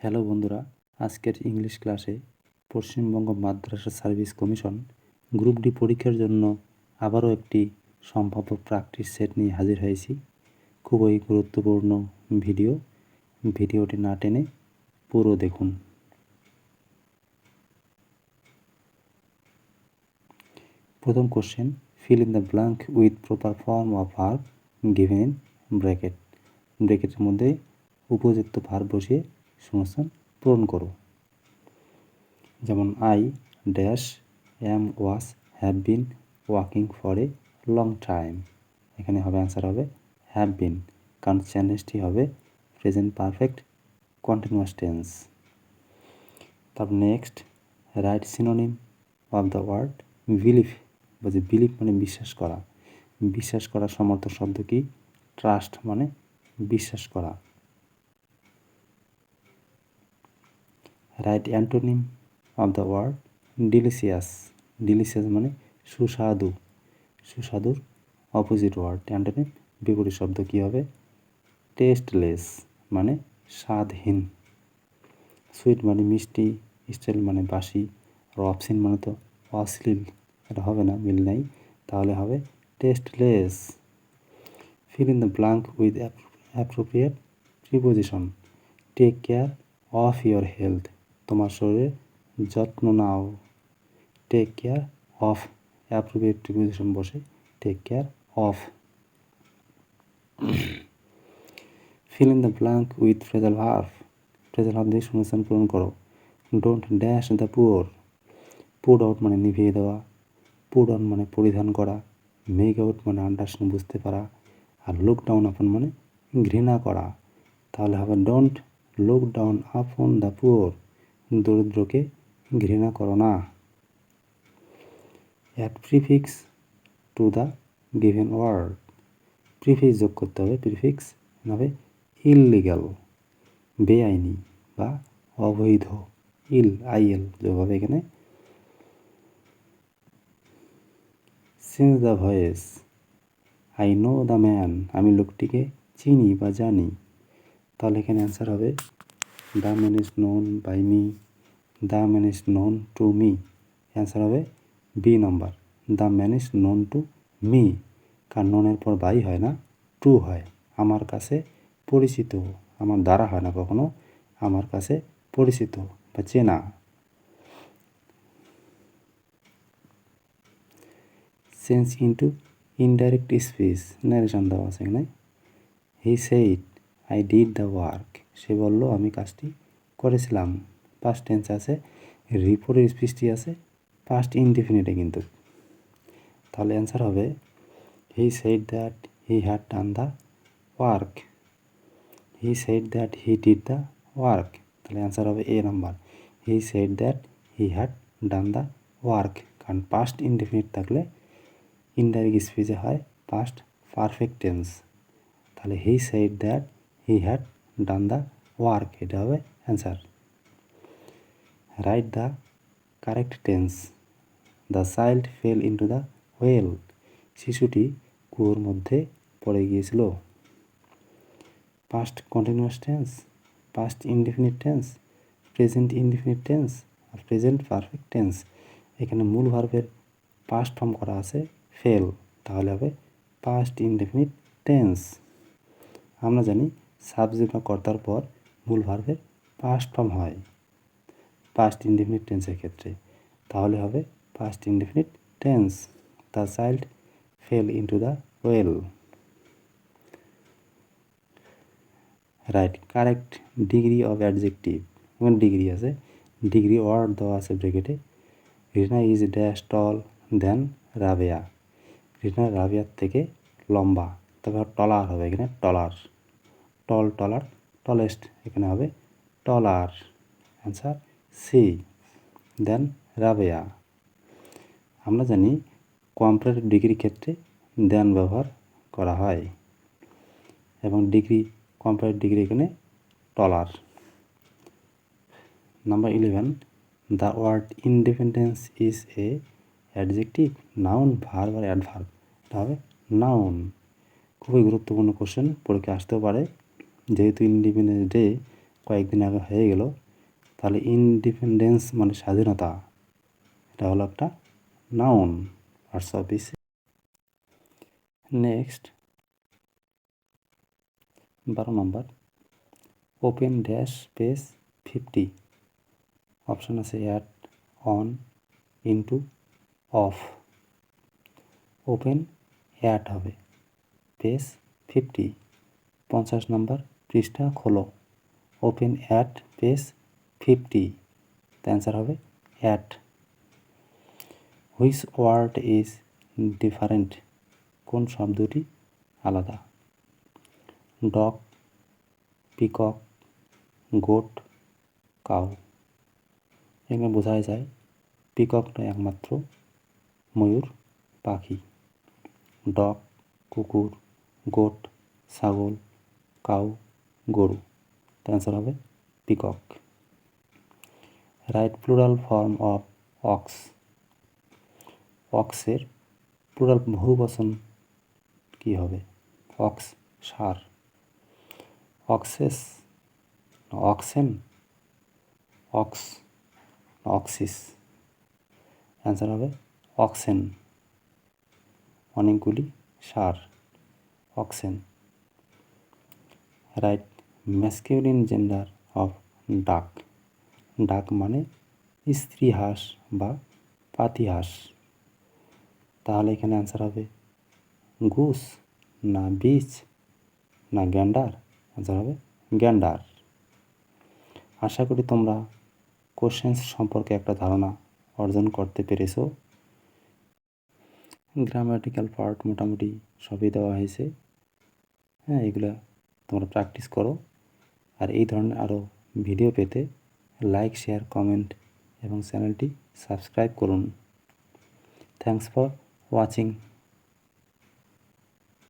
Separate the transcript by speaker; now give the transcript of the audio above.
Speaker 1: Hello বন্ধুরা, আজকের English ক্লাসে Paschimbanga Madrasah service commission group D পরীক্ষার জন্য আবারও একটি সম্ভাব্য প্র্যাকটিস সেট নিয়ে হাজির হয়েছি। খুবই গুরুত্বপূর্ণ ভিডিও ভিডিওটি না টেনে পুরো দেখুন। প্রথম question fill in the blank with proper form of verb given bracket ব্র্যাকেটের মধ্যে উপযুক্ত ভার বসিয়ে শূন্যস্থান পূরণ করো। যেমন I dash am was have been walking for a long time এখানে হবে অ্যান্সার হবে হ্যাভ বিন কারণ সেন্টেন্সটি হবে প্রেজেন্ট পারফেক্ট কন্টিনিউয়াস টেন্স তারপর next right synonym of the word belief বলছে বিলিফ মানে বিশ্বাস করা। বিশ্বাস করার সমর্থক শব্দ কি? ট্রাস্ট মানে বিশ্বাস করা। Right antonym of the word delicious delicious মানে সুস্বাদু। সুস্বাদুর অপোজিট ওয়ার্ড অ্যান্টোনিম বিপরীত শব্দ কী হবে? টেস্টলেস মানে স্বাদহীন। সুইট মানে মিষ্টি। স্টাইল মানে বাসি। আর অপসিন মানে তো অশ্লীল। এটা হবে না, মিল নাই। তাহলে হবে tasteless fill in the blank with appropriate preposition take care of your health তোমার শরীরের যত্ন নাও। Take care of appropriate preposition বসে। Take care of fill in the blank with phrasal verb phrasal verb দিয়ে শূন্যস্থান পূরণ করো। Don't dash the poor put out মানে নিভিয়ে দেওয়া। পুড অন মানে পরিধান করা। মেক আউট মানে আন্ডারস্ট্যান্ড বুঝতে পারা। আর লুক ডাউন আপন মানে ঘৃণা করা। তাহলে হবে don't look down upon the poor দরিদ্রকে ঘৃণা করো না। Add prefix to the given word prefix যোগ করতে হবে। প্রিফিক্স হবে ইললিগাল বেআইনি বা অবৈধ, ইল, আইএল যোগ হবে এখানে। Since the voice I know the man আমি লোকটিকে চিনি বা জানি। তাহলে এখানে অ্যান্সার হবে the man is known by me the man is known to me answer হবে B number the man is known to me কার ননের পর বাই হয় না টু হয়। আমার কাছে পরিচিত। আমার দ্বারা হয় না কখনো, আমার কাছে পরিচিত বা চেনা। Change into indirect speech narration দেওয়া আছে এখানে। He said I did the work সে বলল, আমি কাজটি করেছিলাম। পাস্ট টেন্স আছে রিপোর্টের স্পিচটি আছে পাস্ট ইনডিফিনিটে কিন্তু। তাহলে অ্যান্সার হবে he said that he had done the work he said that he did the work তাহলে অ্যান্সার হবে A number he said that he had done the work কারণ পাস্ট ইনডিফিনিট থাকলে ইনডাইরেক্ট স্পিচে হয় past perfect tense তাহলে he said that he had done the work এটা হবে answer right the correct tense the child fell into the well শিশুটি কুয়োর মধ্যে পড়ে গিয়েছিল। Past continuous tense past indefinite tense present indefinite tense আর present perfect tense এখানে মূল ভার্বের পাস্ট ফর্ম করা আছে ফেল তাহলে হবে পাস্ট ইনডেফিনিট টেন্স আমরা জানি সাবজেক্ট বা কর্তার পর মূল ভার্বের পাস্ট ফর্ম হয়। পাস্ট ইনডেফিনিট টেন্সের ক্ষেত্রে। তাহলে হবে past indefinite tense the child fell into the well right correct degree of adjective ওখানে ডিগ্রি আছে। ডিগ্রি ওয়ার্ড দেওয়া আছে ব্রেকেটে Rina is dash tall then Rabeya Rina রাবেয়ার থেকে লম্বা। তবে টলার হবে এখানে টলার টল টলার টলেস্ট এখানে হবে taller answer C then Rabeya আমরা জানি কম্পারেটিভ ডিগ্রির ক্ষেত্রে দেন ব্যবহার করা হয় এবং ডিগ্রি কম্পারেটিভ ডিগ্রি এখানে taller number eleven the word independence is a adjective noun verb R adverb এটা নাউন খুবই গুরুত্বপূর্ণ কোশ্চেন পরীক্ষা আসতেও পারে। যেহেতু ইন্ডিপেন্ডেন্স ডে কয়েকদিন আগে হয়ে গেল, তাহলে ইনডিপেন্ডেন্স মানে স্বাধীনতা, এটা হলো একটা noun parts of speech next বারো নম্বর open dash page fifty option আছে at on into of open at হবে পেজ ফিফটি পঞ্চাশ নম্বর পৃষ্ঠা খোলো। Open at page fifty answer হবে at which word is different কোন শব্দটি আলাদা? ডগ পিকক গোট কাউ এখানে বোঝা যায় পিককটা একমাত্র ময়ূর, পাখি। ডগ কুকুর গোট ছাগল কাউ গরু। অ্যান্সার হবে peacock right plural form of ox অক্সের plural বহুবচন কী হবে? Ox sir. Oxes oxen ox oxes answer হবে অক্সেন অনেকগুলি সার oxen right masculine gender of duck duck মানে স্ত্রী হাঁস বা পাতি হাঁস। তাহলে এখানে অ্যান্সার হবে গুস না বীজ না গ্যান্ডার অ্যান্সার হবে গ্যান্ডার আশা করি তোমরা কোশ্চেন্স সম্পর্কে একটা ধারণা অর্জন করতে পেরেছ। গ্রামাটিক্যাল পার্ট মোটামুটি সবই দেওয়া হয়েছে। হ্যাঁ এগুলা তোমরা প্র্যাকটিস করো। আর এই ধরনের আরও ভিডিও পেতে লাইক শেয়ার কমেন্ট এবং চ্যানেলটি সাবস্ক্রাইব করুন। Thanks for watching